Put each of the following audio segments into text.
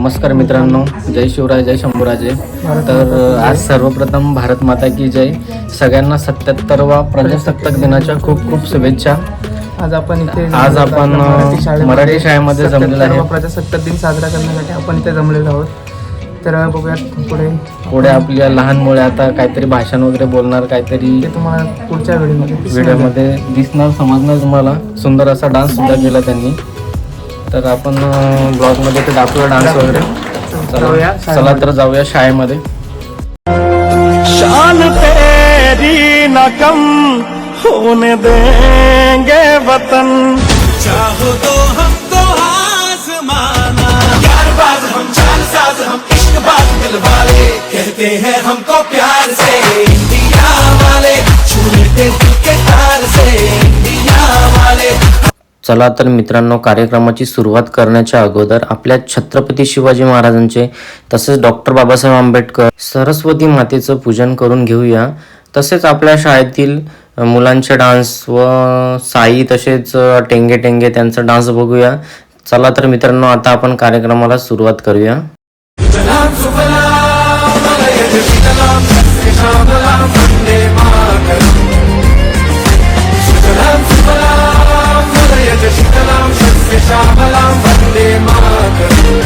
नमस्कार मित्रांनो जय शिवराय जय शंभूराजे. तर आज सर्वप्रथम भारत माता की जय. सगळ्यांना सत्याहत्तरवा प्रजासत्ताक दिनाच्या खूप खूप शुभेच्छा. आज आपण इथे आज आपण, मराठी शाळेमध्ये जमलेलो आहे. 77वा प्रजासत्ताक दिन साजरा करण्यासाठी आपण इथे जमलेलो आहोत. तर बघूयात पुढे. पुढे आपल्या लहान मुळे आता काहीतरी भाषण वगैरे बोलणार काहीतरी ते तुम्हाला पुढच्या व्हिडिओमध्ये. व्हिडिओमध्ये दिसणार समजणार तुम्हाला. सुंदर असा डान्स सुद्धा केला त्यांनी. तर आपण ब्लॉगमध्ये ते दाखवूया डान्स वगैरे. चला चला तर जाऊया शाळेमध्ये. शान तेरी न कम होने देंगे वतन। चाहो तो हम तो आसमाना यार बाज हम साज हम इश्क बाज दिल वाले कहते हैं हमको प्यार से। इंडिया चला तर मित्रांनो कार्यक्रमाची सुरुवात करण्याच्या अगोदर आपल्या छत्रपती शिवाजी महाराजांचे तसेच डॉक्टर बाबासाहेब आंबेडकर सरस्वती मातेचं पूजन करून घेऊया. तसेच आपल्या शाळेतील मुलांचे डान्स व साई तसेच टेंगे टेंगे त्यांचा डान्स बघूया. चला तर मित्रांनो आता आपण कार्यक्रमाला सुरुवात करूया. सत्य श्यामलाम वन्दे मातरम्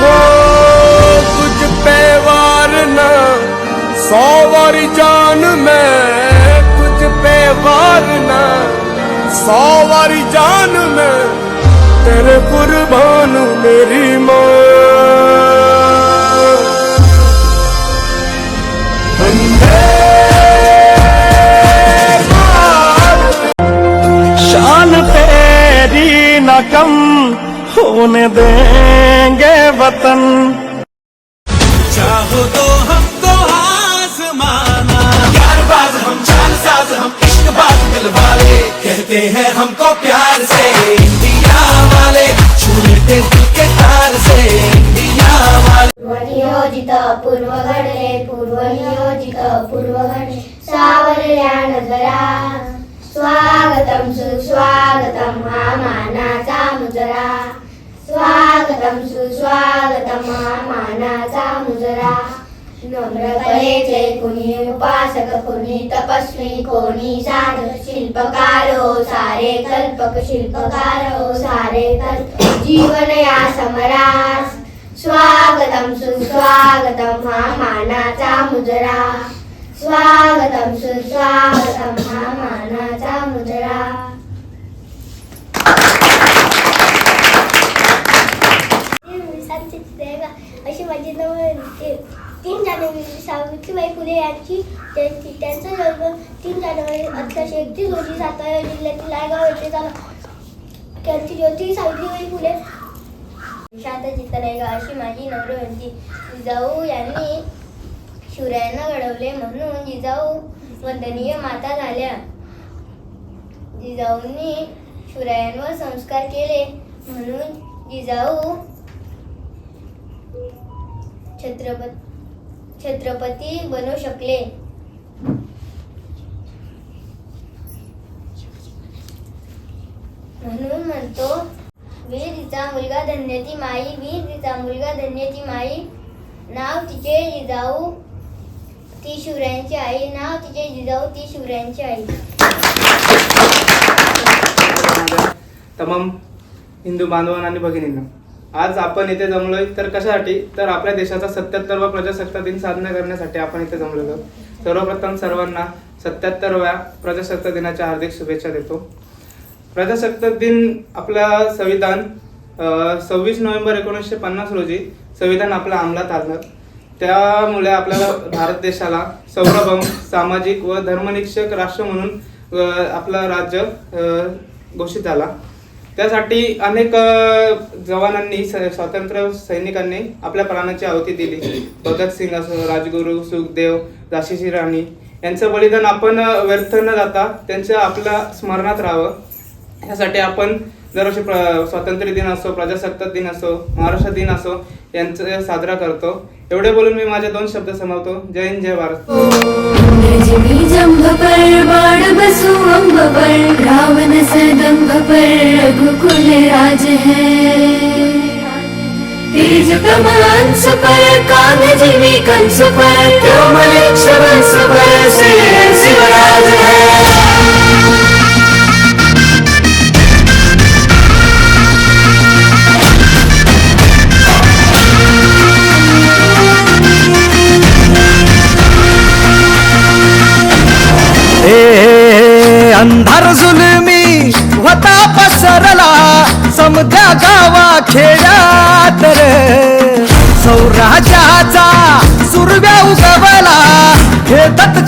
हो कुछ पे वार न सौ वारी जान में कुछ पे वार न सौ वारी जान में होने देंगे वतन। चाहो तो हम तो आसमाना यार बाज हम जान साज हम इश्क बाज दिल वाले कहते हैं हमको प्यार से। इंडिया वाले छू लेते दिल के तार से। इंडिया वाले। पूर्वनियोजित पूर्व घडले पूर्वनियोजित पूर्व घडले सावरल्या नजरा स्वागतम स्वागतम सुस्वागतम मानाचा मुजरा. नम्रपणे कुणी उपासक कुणी तपस्वी कोणी साध शिल्पकारो सारे कल्पक शिल्पकारो सारे कल्प जीवन या समरास. स्वागतम सुस्वागतम हा मानाचा मुजरा. स्वागतम सुस्वागतम हा मानाचा मुजरा अशी माझी नाव ते तीन जानेवारी सावित्रीबाई फुले यांची जयंती. त्यांचा जन्म तीन जानेवारी अठराशे एकतीस रोजी सातारा जिल्ह्यातील लायगाव येथे झाला. त्यांची ज्योती सावित्रीबाई फुले. शांत चित्तनायका अशी माझी नम्र होती जिजाऊ यांनी शिवरायांना घडवले म्हणून जिजाऊ वंदनीय माता झाल्या. जिजाऊंनी शिवरायांवर संस्कार केले म्हणून जिजाऊ छत्रपती छत्रपती बनू शकले. म्हणून म्हणतो वीर तिचा मुलगा धन्यती माई वीर तिचा मुलगा धन्यती माई. नाव तिचे जिजाऊ ती शिवरायांची आई. नाव तिचे जिजाऊ ती शिवरायांची आई. तमाम हिंदू बांधवांना आणि भगिनींना. आज आपण इथे जमलोय. तर कशासाठी? तर आपल्या देशाचा सत्याहत्तरवा प्रजासत्ताक दिन साजरा करण्यासाठी आपण इथे जमलेलो सर्वप्रथम सर्वांना सत्याहत्तरव्या प्रजासत्ताक दिनाच्या हार्दिक शुभेच्छा देतो. प्रजासत्ताक दिन आपला संविधान सव्वीस नोव्हेंबर एकोणीसशे पन्नास रोजी संविधान आपल्या अंमलात आलं त्यामुळे आपल्याला भारत देशाला सौरभम सामाजिक व धर्मनिक्षक राष्ट्र म्हणून आपला आपलं राज्य घोषित झाला. त्यासाठी अनेक जवानांनी स्वातंत्र्य सैनिकांनी आपल्या प्राणाची आहुती दिली. भगतसिंग असो राजगुरू सुखदेव झाशीची राणी यांचं बलिदान आपण व्यर्थ न जाता त्यांच्या आपल्या स्मरणात राहावं. ह्यासाठी आपण दरवर्षी प्र स्वातंत्र्य दिन असो प्रजासत्ताक दिन असो महाराष्ट्र दिन असो यांचं साजरा करतो. एवढे बोलून मी माझे दोन शब्द समावतो. जय हिंद जय भारत. तेज कमान सुपर कान जीवी कंस पर कोमल वंश पर से शिवराज है। हे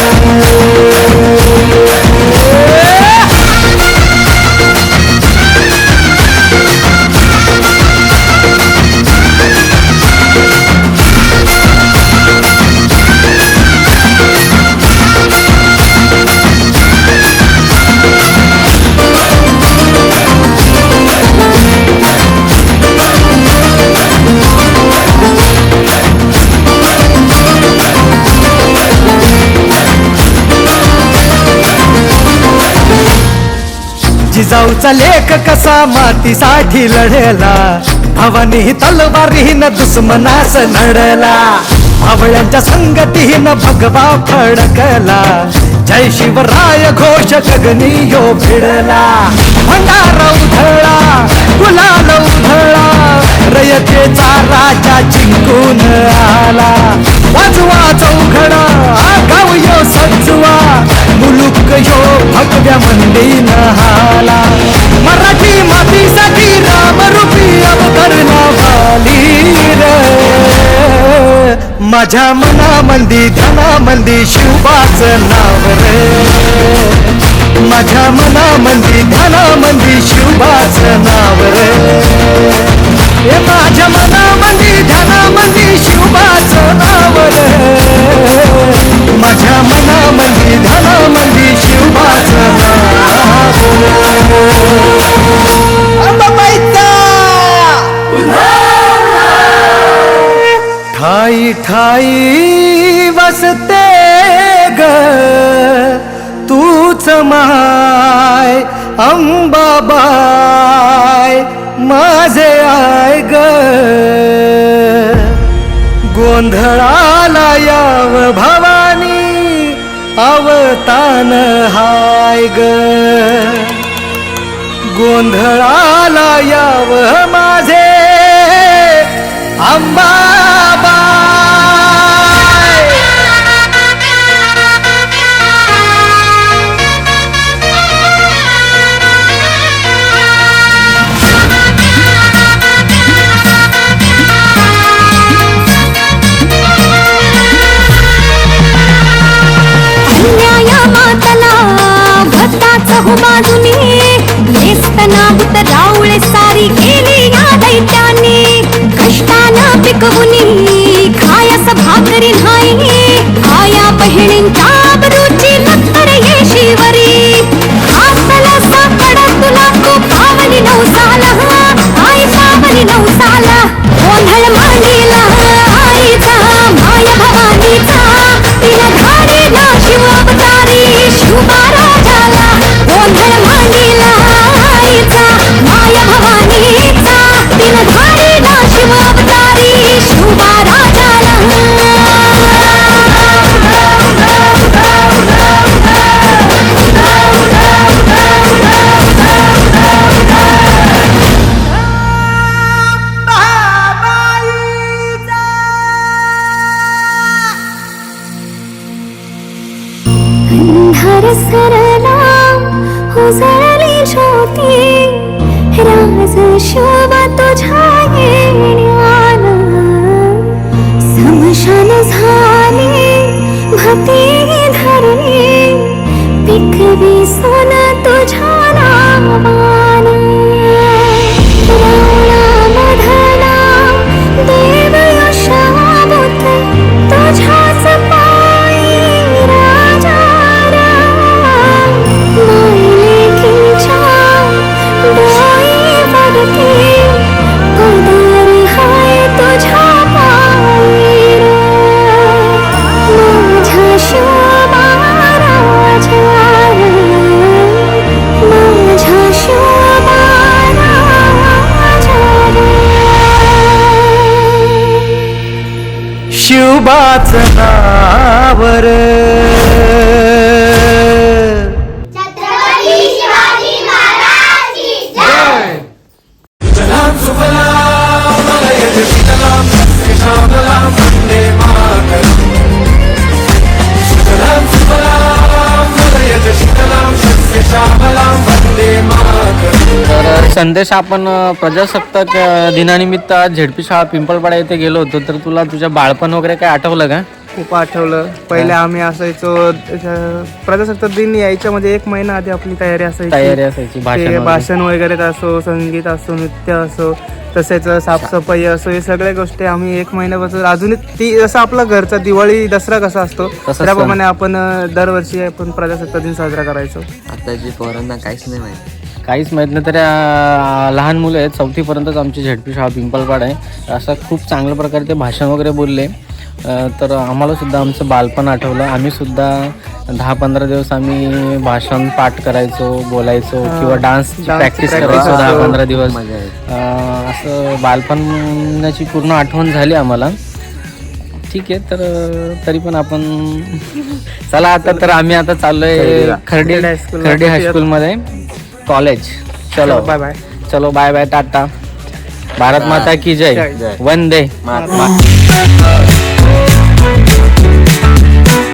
जिजाऊचा लेख कसा मातीसाठी लढला? भवानी तलवारहीन दुश्मनास नडला. भावळ्यांच्या संगतीहीन भगवा फडकला. जय शिवराय घोष गगनी यो भिडला. भंडारा उधळला गुलाल उधळला. रयतेचा राजा जिंकून आला. वाजवा चौघडा गाव यो सज्ज मुलुक यो भगव्या मंडीन हाला. मराठी मातीसाठी रामरूपी अवतरणा नावाली रे. माझ्या मनामंदी धनामंदी शिवबाच नाव रे. माझ्या मनामंदी धनामंदी शिवबाच नाव रे. हे माझ्या मनामंदी ध्यानामंदी शिवबाचं नाव रे माझ्या मनामंदी ध्यानामंदी शिवबाचं ठाई ठाई वसते ग. तूच माय अंबाबा. माझे आय ग. गोंधळाला याव भवानी अवतान हाय ग. गोंधळाला याव माझे अंबा Come on. अंधार सरला उजळली ज्योती राज आज शिवबाच नावर संदेश आपण प्रजासत्ताक दिनानिमित्त आज झेडपी शाळा पिंपळपाडा येथे गेलो होतो. तर तुला तुझ्या बाळपण वगैरे काय आठवलं का? खूप आठवलं. पहिले आम्ही असायचो प्रजासत्ताक दिन यायच्या म्हणजे एक महिना आधी आपली तयारी असायची. तयारी असायची भाषण ते. भाषण वगैरे असो संगीत असो नृत्य असो तसेच साफसफाई असो हे सगळ्या गोष्टी आम्ही एक महिन्यापासून अजून ती जसं आपला घरचा दिवाळी दसरा कसा असतो त्याप्रमाणे आपण दरवर्षी आपण प्रजासत्ताक दिन साजरा करायचो. आताची पोरांना काहीच नाही माहिती. काहीच माहीत नाही तरी लहान मुलं आहेत. चौथीपर्यंतच आमची झेडपी शाळा पिंपळपाड आहे. असं खूप चांगल्या प्रकारे ते भाषण वगैरे बोलले. तर आम्हाला सुद्धा आमचं बालपण आठवलं. आम्ही सुद्धा दहा पंधरा दिवस आम्ही भाषण पाठ करायचो बोलायचो किंवा डान्सची डान्सची प्रॅक्टिस करायचो दहा. पंधरा दिवस. असं बालपणाची पूर्ण आठवण झाली आम्हाला. ठीक आहे तर तरी पण आपण चला आता तर आम्ही आता चाललोय खर्डी खर्डी हायस्कूलमध्ये. कॉलेज. चलो. बाय बाय चलो bye bye tata. Bharat Mata की जय. वंदे. महात्मा